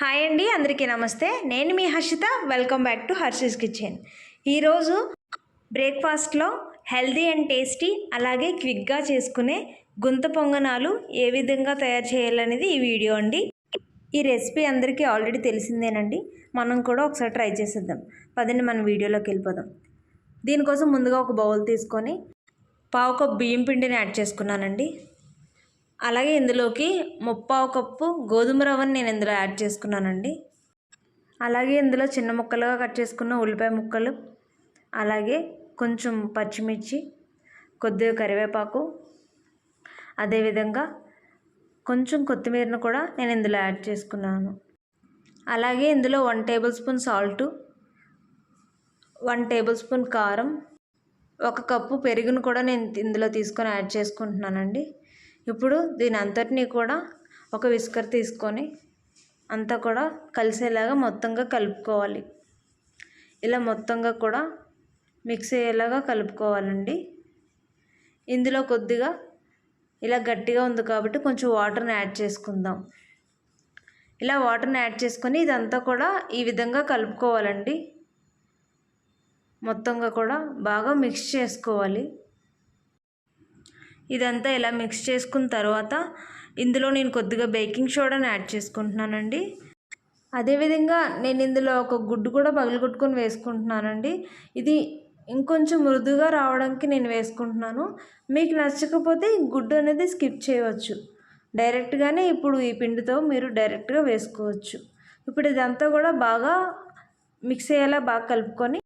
Hi అండి అందరికీ నమస్తే. నేను మీ Harshita welcome back to Harshi's kitchen. ఈరోజు బ్రేక్ఫాస్ట్లో హెల్దీ అండ్ టేస్టీ అలాగే క్విక్గా చేసుకునే గుంత పొంగనాలు ఏ విధంగా తయారు చేయాలనేది ఈ వీడియో అండి. ఈ రెసిపీ అందరికీ ఆల్రెడీ తెలిసిందేనండి. మనం కూడా ఒకసారి ట్రై చేసేద్దాం. పదండి మనం వీడియోలోకి వెళ్ళిపోదాం. దీనికోసం ముందుగా ఒక బౌల్ తీసుకొని పావు కప్ బియ్యం పిండిని యాడ్ చేసుకున్నానండి. అలాగే ఇందులోకి ముప్పావు కప్పు గోధుమ రవ్వని నేను ఇందులో యాడ్ చేసుకున్నానండి. అలాగే ఇందులో చిన్న ముక్కలుగా కట్ చేసుకున్న ఉల్లిపాయ ముక్కలు అలాగే కొంచెం పచ్చిమిర్చి కొద్దిగా కరివేపాకు అదేవిధంగా కొంచెం కొత్తిమీరను కూడా నేను ఇందులో యాడ్ చేసుకున్నాను. అలాగే ఇందులో one tablespoon salt one tablespoon కారం ఒక కప్పు పెరుగును కూడా నేను ఇందులో తీసుకొని యాడ్ చేసుకుంటున్నానండి. ఇప్పుడు దీని అంతటినీ కూడా ఒక విస్కర్ తీసుకొని అంతా కూడా కలిసేలాగా మొత్తంగా కలుపుకోవాలి. ఇలా మొత్తంగా కూడా మిక్స్ అయ్యేలాగా కలుపుకోవాలండి. ఇందులో కొద్దిగా ఇలా గట్టిగా ఉంది కాబట్టి కొంచెం వాటర్ని యాడ్ చేసుకుందాం. ఇలా వాటర్ని యాడ్ చేసుకొని ఇదంతా కూడా ఈ విధంగా కలుపుకోవాలండి. మొత్తంగా కూడా బాగా మిక్స్ చేసుకోవాలి. ఇదంతా ఇలా మిక్స్ చేసుకున్న తర్వాత ఇందులో నేను కొద్దిగా బేకింగ్ సోడాని యాడ్ చేసుకుంటున్నానండి. అదేవిధంగా నేను ఇందులో ఒక గుడ్డు కూడా పగలగొట్టుకొని వేసుకుంటున్నానండి. ఇది ఇంకొంచెం మృదుగా రావడానికి నేను వేసుకుంటున్నాను. మీకు నచ్చకపోతే గుడ్డు అనేది స్కిప్ చేయవచ్చు. డైరెక్ట్గానే ఇప్పుడు ఈ పిండితో మీరు డైరెక్ట్గా వేసుకోవచ్చు. ఇప్పుడు ఇదంతా కూడా బాగా మిక్స్ అయ్యేలా బాగా కలుపుకొని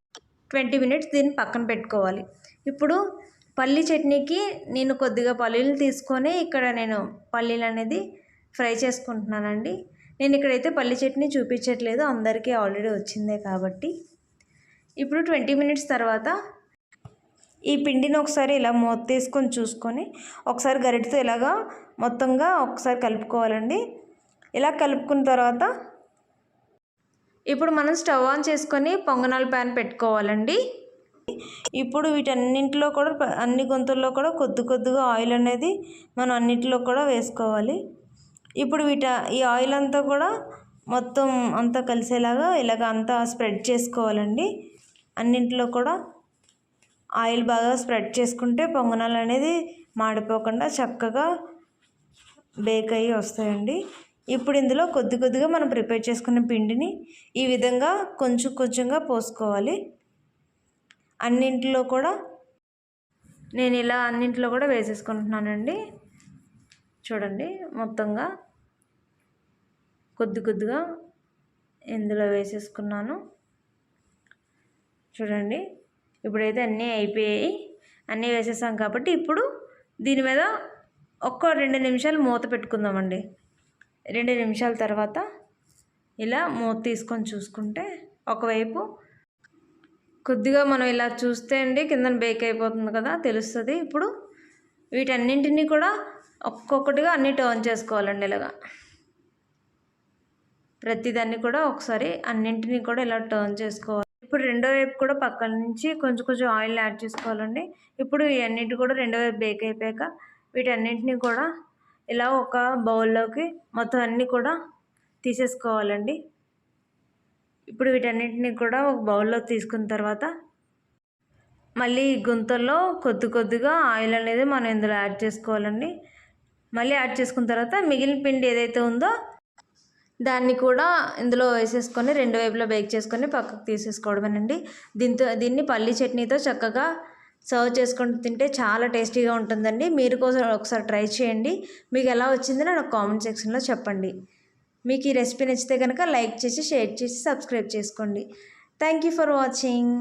ట్వంటీ మినిట్స్ దీన్ని పక్కన పెట్టుకోవాలి. ఇప్పుడు పల్లీ చట్నీకి నేను కొద్దిగా పల్లీలు తీసుకొని ఇక్కడ నేను పల్లీలు అనేది ఫ్రై చేసుకుంటున్నానండి. నేను ఇక్కడైతే పల్లి చట్నీ చూపించట్లేదు అందరికీ ఆల్రెడీ వచ్చిందే కాబట్టి. ఇప్పుడు ట్వంటీ మినిట్స్ తర్వాత ఈ పిండిని ఒకసారి ఇలా మూత తీసుకొని చూసుకొని ఒకసారి గరిటతో ఇలాగా మొత్తంగా ఒకసారి కలుపుకోవాలండి. ఇలా కలుపుకున్న తర్వాత ఇప్పుడు మనం స్టవ్ ఆన్ చేసుకొని పొంగనాల ప్యాన్ పెట్టుకోవాలండి. ఇప్పుడు వీటన్నింటిలో కూడా అన్ని గొంతుల్లో కూడా కొద్ది కొద్దిగా ఆయిల్ అనేది మనం అన్నింటిలో కూడా వేసుకోవాలి. ఇప్పుడు వీట ఈ ఆయిల్ అంతా కూడా మొత్తం అంతా కలిసేలాగా ఇలాగ అంతా స్ప్రెడ్ చేసుకోవాలండి. అన్నింటిలో కూడా ఆయిల్ బాగా స్ప్రెడ్ చేసుకుంటే పొంగనాలు అనేది మాడిపోకుండా చక్కగా బేక్ అయ్యి వస్తాయండి. ఇప్పుడు ఇందులో కొద్ది కొద్దిగా మనం ప్రిపేర్ చేసుకున్న పిండిని ఈ విధంగా కొంచెం కొంచెంగా పోసుకోవాలి. అన్నింటిలో కూడా నేను ఇలా అన్నింటిలో కూడా వేసేసుకుంటున్నానండి. చూడండి మొత్తంగా కొద్ది కొద్దిగా ఇందులో వేసేసుకున్నాను. చూడండి ఇప్పుడైతే అన్నీ అయిపోయాయి. అన్నీ వేసేసాం కాబట్టి ఇప్పుడు దీని మీద ఒక్క రెండు నిమిషాలు మూత పెట్టుకుందామండి. రెండు నిమిషాల తర్వాత ఇలా మూత తీసుకొని చూసుకుంటే ఒకవైపు కొద్దిగా మనం ఇలా చూస్తే అండి కింద బేక్ అయిపోతుంది కదా తెలుస్తుంది. ఇప్పుడు వీటన్నింటినీ కూడా ఒక్కొక్కటిగా అన్నీ టర్న్ చేసుకోవాలండి ఇలాగా. ప్రతిదాన్ని కూడా ఒకసారి అన్నింటినీ కూడా ఇలా టర్న్ చేసుకోవాలి. ఇప్పుడు రెండో వైపు కూడా పక్కన నుంచి కొంచెం కొంచెం ఆయిల్ యాడ్ చేసుకోవాలండి. ఇప్పుడు ఇవన్నిటి కూడా రెండో వైపు బేక్ అయిపోయాక వీటన్నింటినీ కూడా ఇలా ఒక బౌల్లోకి మొత్తం అన్నీ కూడా తీసేసుకోవాలండి. ఇప్పుడు వీటన్నింటినీ కూడా ఒక బౌల్లో తీసుకున్న తర్వాత మళ్ళీ గుంతల్లో కొద్ది కొద్దిగా ఆయిల్ అనేది మనం ఇందులో యాడ్ చేసుకోవాలండి. మళ్ళీ యాడ్ చేసుకున్న తర్వాత మిగిలిన పిండి ఏదైతే ఉందో దాన్ని కూడా ఇందులో వేసేసుకొని రెండు వైపులా బేక్ చేసుకొని పక్కకు తీసేసుకోవడమేనండి. దీంతో దీన్ని పల్లీ చట్నీతో చక్కగా సర్వ్ చేసుకుంటూ తింటే చాలా టేస్టీగా ఉంటుందండి. మీరు కోసం ఒకసారి ట్రై చేయండి. మీకు ఎలా వచ్చిందో నాకు కామెంట్ సెక్షన్లో చెప్పండి. మీకు ఈ రెసిపీ నచ్చితే కనుక లైక్ చేసి షేర్ చేసి సబ్స్క్రైబ్ చేసుకోండి. Thank you for watching.